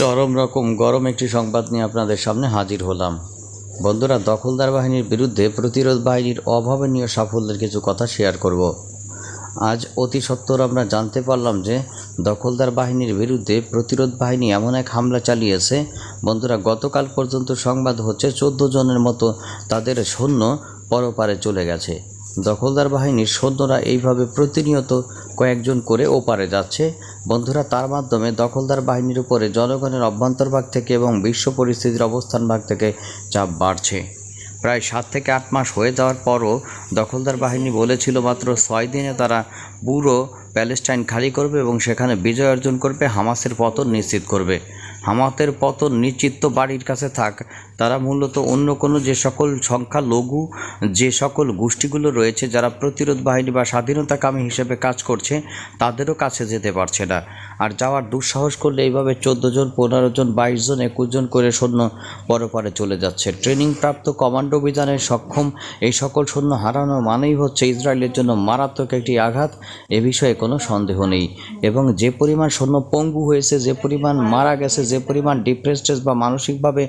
চরম রকম গরম একটি সংবাদ নিয়ে আপনাদের সামনে হাজির হলাম। বন্ধুরা, দখলদার বাহিনীর বিরুদ্ধে প্রতিরোধ বাহিনীর অভাবনীয় সাফল্যের কিছু কথা শেয়ার করব। আজ অতি সত্বর আমরা জানতে পারলাম যে, দখলদার বাহিনীর বিরুদ্ধে প্রতিরোধ বাহিনী এমন এক হামলা চালিয়েছে। বন্ধুরা, গতকাল পর্যন্ত সংবাদ হচ্ছে চোদ্দ জনের মতো তাদের সৈন্য পরপারে চলে গেছে। দখলদার বাহিনীর সৈন্যরা এইভাবে প্রতিনিয়ত কয়েকজন করে ওপারে যাচ্ছে। বন্ধুরা, তার মাধ্যমে দখলদার বাহিনীর উপরে জনগণের অভ্যন্তরভাগ থেকে এবং বিশ্ব পরিস্থিতির অবস্থান ভাগ থেকে চাপ বাড়ছে। প্রায় সাত থেকে আট মাস হয়ে যাওয়ার পরও দখলদার বাহিনী বলেছিল মাত্র ছয় দিনে তারা পুরো প্যালেস্টাইন খালি করবে এবং সেখানে বিজয় অর্জন করবে, হামাসের পতন নিশ্চিত করবে। হামাতের পতন নিশ্চিত বাড়ির কাছে থাক। তারা মূলত অন্য কোনো যে সকল সংখ্যা লঘু, যে সকল গোষ্ঠীগুলো রয়েছে, যারা প্রতিরোধ বাহিনী বা স্বাধীনতাকামী হিসেবে কাজ করছে, তাদেরও কাছে যেতে পারছে না। আর যাওয়ার দুঃসাহস করলে এইভাবে চোদ্দ জন, পনেরো জন, বাইশ জন, একুশ জন করে সৈন্য পরপারে চলে যাচ্ছে। ট্রেনিং প্রাপ্ত কমান্ডো অভিযানে সক্ষম এই সকল সৈন্য হারানো মানেই হচ্ছে ইসরায়েলের জন্য মারাত্মক একটি আঘাত, এ বিষয়ে কোনো সন্দেহ নেই। এবং যে পরিমাণ সৈন্য পঙ্গু হয়েছে, যে পরিমাণ মারা গেছে, যে পরিমাণ ডিপ্রেসড বা মানসিকভাবে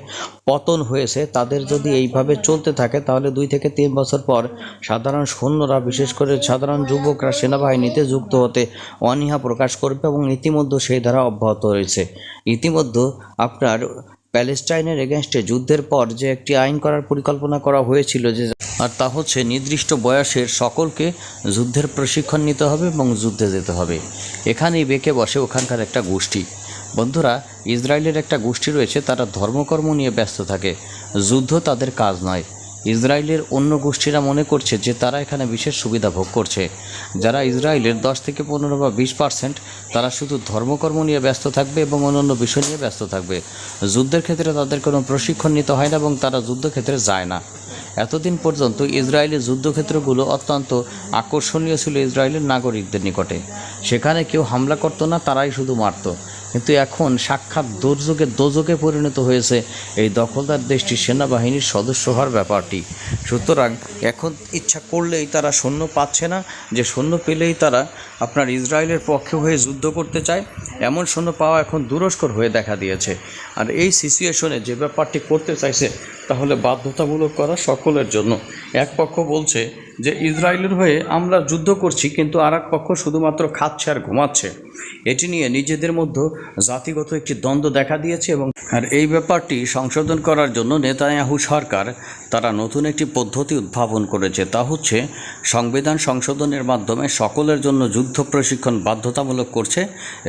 পতন হয়েছে, তাদের যদি এইভাবে চলতে থাকে, তাহলে দুই থেকে তিন বছর পর সাধারণ সৈন্যরা, বিশেষ করে সাধারণ যুবকরা, সেনাবাহিনীতে যুক্ত হতে অনীহা প্রকাশ করবে এবং ইতিমধ্যে সেই ধারা অব্যাহত রয়েছে। ইতিমধ্যে আপনার প্যালেস্টাইনের এগেনস্টে যুদ্ধের পর যে একটি আইন করার পরিকল্পনা করা হয়েছিল যে আর তা হচ্ছে নির্দিষ্ট বয়সের সকলকে যুদ্ধের প্রশিক্ষণ নিতে হবে এবং যুদ্ধে যেতে হবে। এখানেই বেঁকে বসে ওখানকার একটা গোষ্ঠী। বন্ধুরা, ইসরায়েলের একটা গোষ্ঠী রয়েছে, তারা ধর্মকর্ম নিয়ে ব্যস্ত থাকে। যুদ্ধ তাদের কাজ নয়। ইসরায়েলের অন্য গোষ্ঠীরা মনে করছে যে তারা এখানে বিশেষ সুবিধা ভোগ করছে। যারা ইসরায়েলের দশ থেকে পনেরো বা বিশ পার্সেন্ট, তারা শুধু ধর্মকর্ম নিয়ে ব্যস্ত থাকবে এবং অন্যান্য বিষয় নিয়ে ব্যস্ত থাকবে। যুদ্ধের ক্ষেত্রে তাদের কোনো প্রশিক্ষণ নিতে হয় না এবং তারা যুদ্ধক্ষেত্রে যায় না। এতদিন পর্যন্ত ইসরায়েলের যুদ্ধক্ষেত্রগুলো অত্যন্ত আকর্ষণীয় ছিল ইসরায়েলের নাগরিকদের নিকটে। সেখানে কেউ হামলা করতো না, তারাই শুধু মারতো। কিন্তু এখন সাক্ষাৎ দুর্যোগে দোযোগে পরিণত হয়েছে এই দখলদার দেশটি সেনাবাহিনীর সদস্য হওয়ার ব্যাপারটি। সুতরাং এখন ইচ্ছা করলেই তারা সৈন্য পাচ্ছে না, যে সৈন্য পেলেই তারা আপনার ইসরায়েলের পক্ষে হয়ে যুদ্ধ করতে চায়। এমন সৈন্য পাওয়া এখন দুরস্কর হয়ে দেখা দিয়েছে। আর এই সিচুয়েশনে যে ব্যাপারটি করতে চাইছে তাহলে বাধ্যতামূলক করা সকলের জন্য। এক পক্ষ বলছে যে, ইসরায়েলের হয়ে আমরা যুদ্ধ করছি, কিন্তু আর এক পক্ষ শুধুমাত্র খাচ্ছে আর ঘুমাচ্ছে। এটি নিয়ে নিজেদের মধ্যে জাতিগত একটি দ্বন্দ্ব দেখা দিয়েছে এবং আর এই ব্যাপারটি সংশোধন করার জন্য নেতায়াহু সরকার তারা নতুন একটি পদ্ধতি উদ্ভাবন করেছে। তা হচ্ছে, সংবিধান সংশোধনের মাধ্যমে সকলের জন্য যুদ্ধ প্রশিক্ষণ বাধ্যতামূলক করছে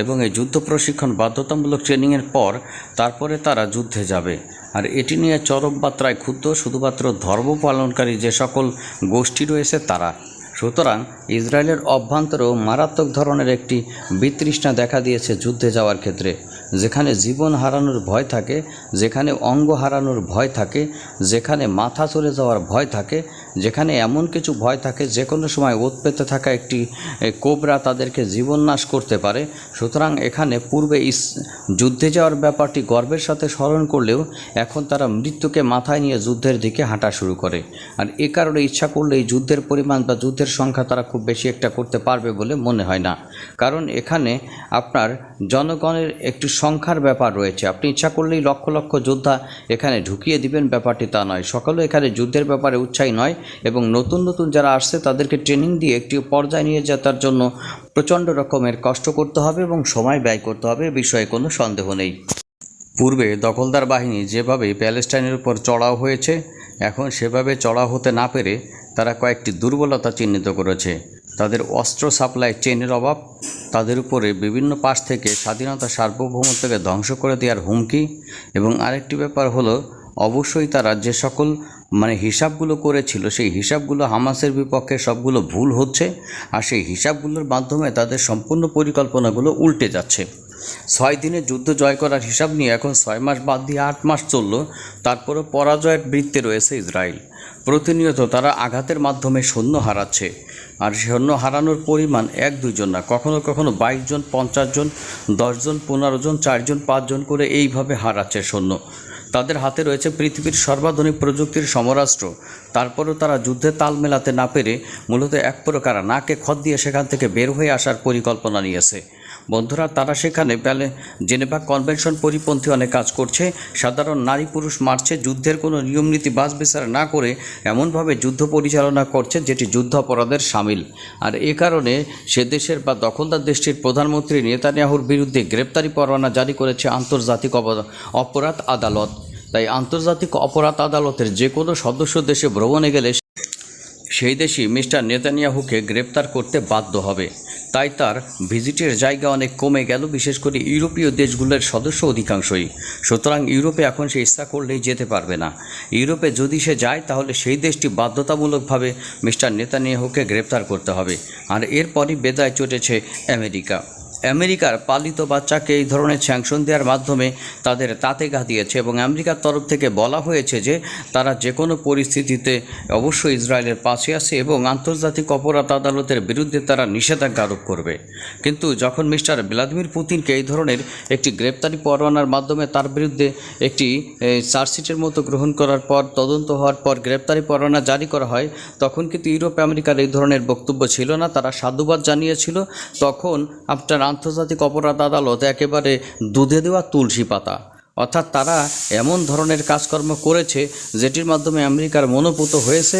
এবং এই যুদ্ধ প্রশিক্ষণ বাধ্যতামূলক ট্রেনিংয়ের পর তারপরে তারা যুদ্ধে যাবে। আর এটি নিয়ে চরম মাত্রায় ক্ষুদ্র শুধুমাত্র ধর্ম পালনকারী যে সকল গোষ্ঠী রয়েছে তারা। সুতরাং ইসরায়েলের অভ্যন্তরেও মারাত্মক ধরনের একটি বিতৃষ্ণা দেখা দিয়েছে যুদ্ধে যাওয়ার ক্ষেত্রে। যেখানে জীবন হারানোর ভয় থাকে, যেখানে অঙ্গ হারানোর ভয় থাকে, যেখানে মাথা চলে যাওয়ার ভয় থাকে যেখানে এমন কিছু ভয় থাকে যে কোনো সময় ওত পেতে থাকা একটি কোবরা তাদেরকে জীবন নাশ করতে পারে। সুতরাং এখানে পূর্বে ইস, যুদ্ধে যাওয়ার ব্যাপারটি গর্বের সাথে স্মরণ করলেও এখন তারা মৃত্যুকে মাথায় নিয়ে যুদ্ধের দিকে হাঁটা শুরু করে। আর এ কারণে ইচ্ছা করলে এই যুদ্ধের পরিমাণ বা যুদ্ধের সংখ্যা তারা খুব বেশি একটা করতে পারবে বলে মনে হয় না। কারণ এখানে আপনার জনগণের একটি সংখ্যার ব্যাপার রয়েছে। আপনি ইচ্ছা করলেই লক্ষ লক্ষ যোদ্ধা এখানে ঢুকিয়ে দিবেন, ব্যাপারটি তা নয়। সকলে এখানে যুদ্ধের ব্যাপারে উৎসাহী নয়। এবং নতুন নতুন যারা আসছে, তাদেরকে ট্রেনিং দিয়ে একটি পর্যায়ে নিয়ে যাওয়ার জন্য প্রচণ্ড রকমের কষ্ট করতে হবে এবং সময় ব্যয় করতে হবে বিষয়ে কোনো সন্দেহ নেই। পূর্বে দখলদার বাহিনী যেভাবে প্যালেস্টাইনের উপর চড়াও হয়েছে, এখন সেভাবে চড়াও হতে না পেরে তারা কয়েকটি দুর্বলতা চিহ্নিত করেছে। তাদের অস্ত্র সাপ্লাই চেনের অভাব, তাদের উপরে বিভিন্ন পাশ থেকে স্বাধীনতা সার্বভৌমত্বকে ধ্বংস করে দেওয়ার হুমকি এবং আরেকটি ব্যাপার হলো, অবশ্যই তারা যে সকল মানে হিসাবগুলো করেছিল, সেই হিসাবগুলো হামাসের বিপক্ষে সবগুলো ভুল হচ্ছে আর সেই হিসাবগুলোর মাধ্যমে তাদের সম্পূর্ণ পরিকল্পনাগুলো উল্টে যাচ্ছে। ছয় দিনে যুদ্ধ জয় করার হিসাব নিয়ে এখন ছয় মাস বাদ দিয়ে আট মাস চলল, তারপরও পরাজয়ের বৃত্তে রয়েছে ইসরায়েল। প্রতিনিয়ত তারা আঘাতের মাধ্যমে সৈন্য হারাচ্ছে আর সৈন্য হারানোর পরিমাণ এক দুজন না, কখনো কখনো বাইশ জন, পঞ্চাশ জন দশজন পনেরো জন চারজন পাঁচজন করে এইভাবে হারাচ্ছে সৈন্য। তাদের হাতে রয়েছে পৃথিবীর সর্বাধুনিক প্রযুক্তির সমরাষ্ট্র তারপরেও তারা যুদ্ধে তাল মেলাতে না পেরে মূলত এক প্রকার নাকে খদ দিয়ে সেখান থেকে বের হয়ে আসার পরিকল্পনা নিয়েছে। বন্ধুরা, তারা সেখানে প্যালে জেনেভা কনভেনশন পরিপন্থী অনেক কাজ করছে। সাধারণ নারী পুরুষ মারছে, যুদ্ধের কোনো নিয়মনীতি বাস বিচার না করে এমনভাবে যুদ্ধ পরিচালনা করছে যেটি যুদ্ধ অপরাধের সামিল। আর এ কারণে সে দেশের বা দখলদার দেশটির প্রধানমন্ত্রী নেতানিয়াহুর বিরুদ্ধে গ্রেপ্তারি পরোয়ানা জারি করেছে আন্তর্জাতিক অপরাধ আদালত। তাই আন্তর্জাতিক অপরাধ আদালতের যে কোনো সদস্য দেশে ভ্রমণে গেলে সেই দেশই মিস্টার নেতানিয়াহুকে গ্রেপ্তার করতে বাধ্য হবে। তাই তার ভিজিটের জায়গা অনেক কমে গেল, বিশেষ করে ইউরোপীয় দেশগুলোর সদস্য অধিকাংশই। সুতরাং ইউরোপে এখন সে ইচ্ছা করলেই যেতে পারবে না। ইউরোপে যদি সে যায়, তাহলে সেই দেশটি বাধ্যতামূলকভাবে মিস্টার নেতানিয়াহুকে গ্রেপ্তার করতে হবে। আর এরপরই বেদায় চটেছে আমেরিকা। আমেরিকার পালিত বাচ্চাকে এই ধরনের স্যাংশন দেওয়ার মাধ্যমে তাদের তাতে গা দিয়েছে এবং আমেরিকার তরফ থেকে বলা হয়েছে যে তারা যে কোনো পরিস্থিতিতে অবশ্যই ইসরায়েলের পাশে আছে এবং আন্তর্জাতিক অপরাধ আদালতের বিরুদ্ধে তারা নিষেধাজ্ঞা আরোপ করবে। কিন্তু যখন মিস্টার ভ্লাদিমির পুতিনকে এই ধরনের একটি গ্রেপ্তারি পরোয়ানার মাধ্যমে তার বিরুদ্ধে একটি চার্জশিটের মতো গ্রহণ করার পর, তদন্ত হওয়ার পর গ্রেপ্তারি পরোয়ানা জারি করা হয়, তখন কিন্তু ইউরোপ আমেরিকার এই ধরনের বক্তব্য ছিল না। তারা সাধুবাদ জানিয়েছিল। তখন আপনার আন্তর্জাতিক অপরাধ আদালত একেবারে দুধে দেওয়া তুলসী পাতা। অর্থাৎ তারা এমন ধরনের কাজকর্ম করেছে, যেটির মাধ্যমে আমেরিকার মনোপুত হয়েছে।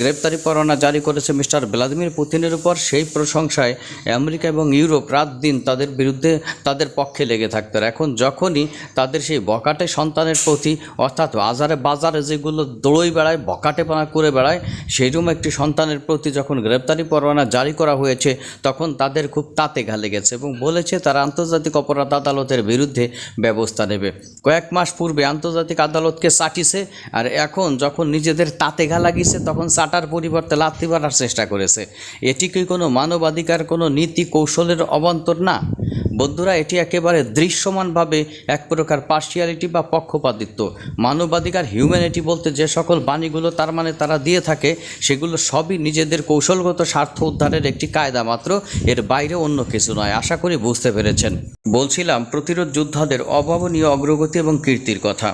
গ্রেপ্তারি পরোয়ানা জারি করেছে মিস্টার ভ্লাদিমির পুতিনের উপর। সেই প্রশংসায় আমেরিকা এবং ইউরোপ রাত দিন তাদের বিরুদ্ধে তাদের পক্ষে লেগে থাকতো এখন যখনই তাদের সেই বকাটে সন্তানের প্রতি, অর্থাৎ বাজারে বাজারে যেগুলো দৌড়ই বেড়ায় বকাটেপনা করে বেড়ায়, সেইরকম একটি সন্তানের প্রতি যখন গ্রেপ্তারি পরোয়ানা জারি করা হয়েছে, তখন তাদের খুব তাতে ঘা লেগেছে এবং বলেছে তারা আন্তর্জাতিক অপরাধ আদালতের বিরুদ্ধে ব্যবস্থা নেবে। কয়েক মাস পূর্বে আন্তর্জাতিক আদালতকে চাটিছে আর এখন যখন নিজেদের তাতে ঘা লাগিয়েছে, তখন চাটার পরিবর্তে লাথি মারার চেষ্টা করেছে। এটি কি কোনো মানবাধিকার, কোনো নীতি কৌশলের অবান্তর না? বন্ধুরা, এটি একেবারে দৃশ্যমানভাবে এক প্রকার পার্সিয়ালিটি বা পক্ষপাতিত্ব। মানবাধিকার হিউম্যানিটি বলতে যে সকল বাণীগুলো তার মানে তারা দিয়ে থাকে, সেগুলো সবই নিজেদের কৌশলগত স্বার্থ উদ্ধারের একটি কায়দা মাত্র, এর বাইরে অন্য কিছু নয়। আশা করি বুঝতে পেরেছেন। বলছিলাম প্রতিরোধ যোদ্ধাদের অভাবনীয় অগ্রগতি এবং কীর্তির কথা।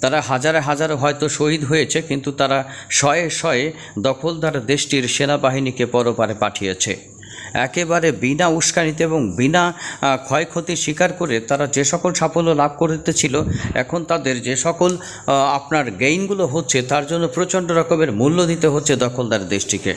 তারা হাজারে হাজারে হয়তো শহীদ হয়েছে কিন্তু তারা শয়ে শয়ে দখলদার দেশটির সেনাবাহিনীকে পরপারে পাঠিয়েছে। একেবারে বিনা উস্কানিতে এবং বিনা আহ, ক্ষয়ক্ষতির স্বীকার করে তারা যে সকল সাফল্য লাভ করতেছিল এখন তাদের যে সকল আপনার গেইনগুলো হচ্ছে তার জন্য প্রচণ্ড রকমের মূল্য দিতে হচ্ছে দখলদার দেশটিকে।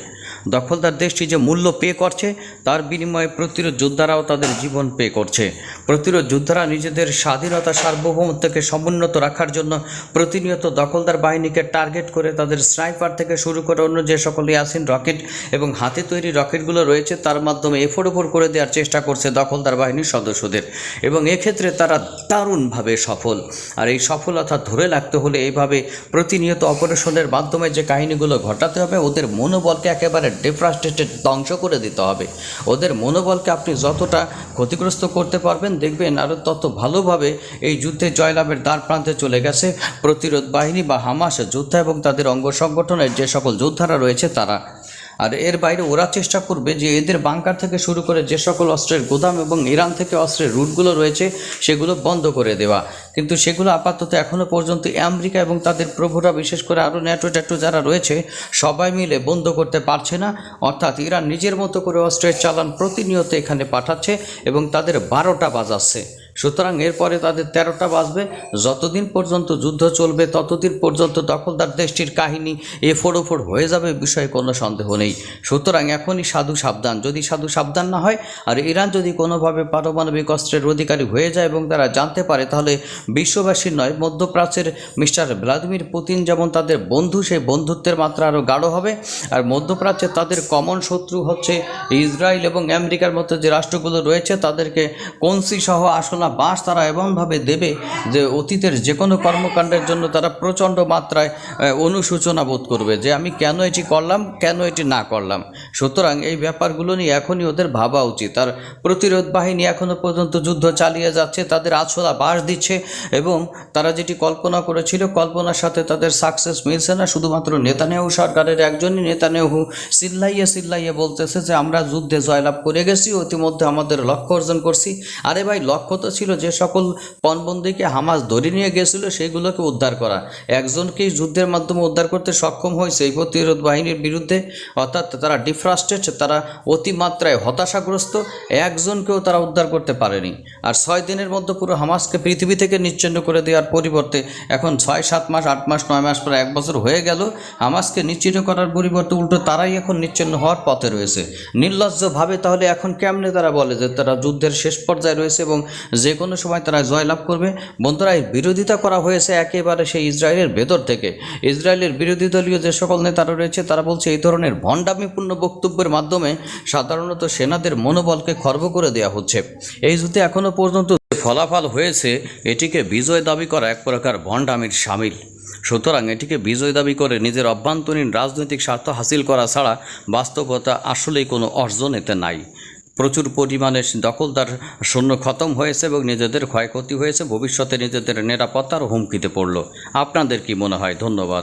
দখলদার দেশটি যে মূল্য পে করছে, তার বিনিময়ে প্রতিরোধ যোদ্ধারাও তাদের জীবন পে করছে। প্রতিরোধ যোদ্ধারা নিজেদের স্বাধীনতা সার্বভৌমত্বকে সমুন্নত রাখার জন্য প্রতিনিয়ত দখলদার বাহিনীকে টার্গেট করে তাদের স্নাইপার থেকে শুরু করে অন্য যে সকল ইয়াসিন রকেট এবং হাতে তৈরি রকেটগুলো রয়েছে, তার মাধ্যমে এফোর ওপর করে দেওয়ার চেষ্টা করছে দখলদার বাহিনীর সদস্যদের। এবং এক্ষেত্রে তারা দারুণভাবে সফল। আর এই সফলতা ধরে রাখতে হলে এইভাবে প্রতিনিয়ত অপারেশনের মাধ্যমে যে কাহিনীগুলো ঘটাতে হবে, ওদের মনোবলকে একেবারে ডেফ্রাস্টেটেড ধ্বংস করে দিতে হবে। ওদের মনোবলকে আপনি যতটা ক্ষতিগ্রস্ত করতে পারবেন দেখবেন আরও তত ভালোভাবে এই যুদ্ধে জয়লাভের দ্বার প্রান্তে চলে গেছে। প্রতিরোধ বাহিনী বা হামাস, যোদ্ধা এবং তাদের অঙ্গ সংগঠনের যে সকল যোদ্ধারা রয়েছে তারা। আর এর বাইরে ওরা চেষ্টা করবে যে এদের বাংকার থেকে শুরু করে যে সকল অস্ত্রের গোদাম এবং ইরান থেকে অস্ত্রের রুটগুলো রয়েছে, সেগুলো বন্ধ করে দেওয়া। কিন্তু সেগুলো আপাতত এখনও পর্যন্ত আমেরিকা এবং তাদের প্রভুরা, বিশেষ করে আরও ন্যাটো ট্যাটো যারা রয়েছে, সবাই মিলে বন্ধ করতে পারছে না। অর্থাৎ ইরান নিজের মতো করে অস্ত্রের চালান প্রতিনিয়ত এখানে পাঠাচ্ছে এবং তাদের বারোটা বাজাচ্ছে। সুতরাং এরপরে তাদের তেরোটা বাজবে। যতদিন পর্যন্ত যুদ্ধ চলবে, ততদিন পর্যন্ত দখলদার দেশটির কাহিনী এ ফোড়োফোড় হয়ে যাবে বিষয়ে কোনো সন্দেহ নেই। সুতরাং এখনই সাধু সাবধান। যদি সাধু সাবধান না হয়, আর ইরান যদি কোনোভাবে পারমাণবিক অস্ত্রের অধিকারী হয়ে যায় এবং তারা জানতে পারে, তাহলে বিশ্ববাসীর নয়, মধ্যপ্রাচ্যের মিস্টার ভ্লাদিমির পুতিন যেমন তাদের বন্ধু, সেই বন্ধুত্বের মাত্রা আরও গাঢ় হবে। আর মধ্যপ্রাচ্যে তাদের কমন শত্রু হচ্ছে ইসরায়েল এবং আমেরিকার মতো যে রাষ্ট্রগুলো রয়েছে, তাদেরকে কনসি সহ আসলা বাস তারা এমনভাবে দেবে যে অতীতের যে কোনো কর্মকাণ্ডের জন্য তারা প্রচণ্ড মাত্রায় অনুশোচনা বোধ করবে যে আমি কেন এটি করলাম, কেন এটি না করলাম। সুতরাং এই ব্যাপারগুলো নিয়ে এখনই ওদের ভাবা উচিত। আর প্রতিরোধ বাহিনী এখনও পর্যন্ত যুদ্ধ চালিয়ে যাচ্ছে, তাদের আছলা বাস দিচ্ছে এবং তারা যেটি কল্পনা করেছিল, কল্পনার সাথে তাদের সাকসেস মিলছে না। শুধুমাত্র নেতানেহু সরকারের একজনই নেতানেহু চিল্লাইয়ে চিল্লাইয়ে বলতেছে যে, আমরা যুদ্ধে জয়লাভ করে গেছি ইতিমধ্যে আমাদের লক্ষ্য অর্জন করছি। আরে ভাই, লক্ষ্য তো ছিল যে সকল পণবন্দিকে হামাস ধরে নিয়ে গেছিল, সেগুলোকে উদ্ধার করা। একজনকেই যুদ্ধের মাধ্যমে উদ্ধার করতে সক্ষম হয়েছে এই প্রতিরোধ বাহিনীর বিরুদ্ধে। অর্থাৎ তারা ডিফ্রাস্টেড তারা অতিমাত্রায় হতাশাগ্রস্ত, একজনকেও তারা উদ্ধার করতে পারেনি। আর ছয় দিনের মধ্যে পুরো হামাসকে পৃথিবী থেকে নিচ্ছিন্ন করে দেওয়ার পরিবর্তে এখন ছয়, সাত মাস, আট মাস, নয় মাস, প্রায় এক বছর হয়ে গেল। হামাসকে নিচ্ছিন্ন করার পরিবর্তে উল্টো তারাই এখন নিচ্ছিন্ন হওয়ার পথে রয়েছে। নির্লজ্জভাবে তাহলে এখন কেমনে তারা বলে যে তারা যুদ্ধের শেষ পর্যায়ে রয়েছে এবং যে কোনো সময় তারা জয়লাভ করবে। বন্ধুরা, এই বিরোধিতা করা হয়েছে একেবারে সেই ইসরায়েলের ভেতর থেকে। ইসরায়েলের বিরোধী দলীয় যে সকল নেতারা রয়েছে, তারা বলছে এই ধরনের ভণ্ডামিপূর্ণ বক্তব্যের মাধ্যমে সাধারণত সেনাদের মনোবলকে খর্ব করে দেওয়া হচ্ছে। এই যুদ্ধে এখনও পর্যন্ত ফলাফল হয়েছে, এটিকে বিজয় দাবি করা এক প্রকার ভণ্ডামির সামিল। সুতরাং এটিকে বিজয় দাবি করে নিজের অভ্যন্তরীণ রাজনৈতিক স্বার্থ হাসিল করা ছাড়া বাস্তবতা আসলেই কোনো অর্জন এতে নাই। প্রচুর পরিমাণে দখলদার শূন্য খতম হয়েছে এবং নিজেদের ক্ষয়ক্ষতি হয়েছে। ভবিষ্যতে নিজেদের নিরাপত্তার হুমকিতে পড়ল। আপনাদের কি মনে হয়? ধন্যবাদ।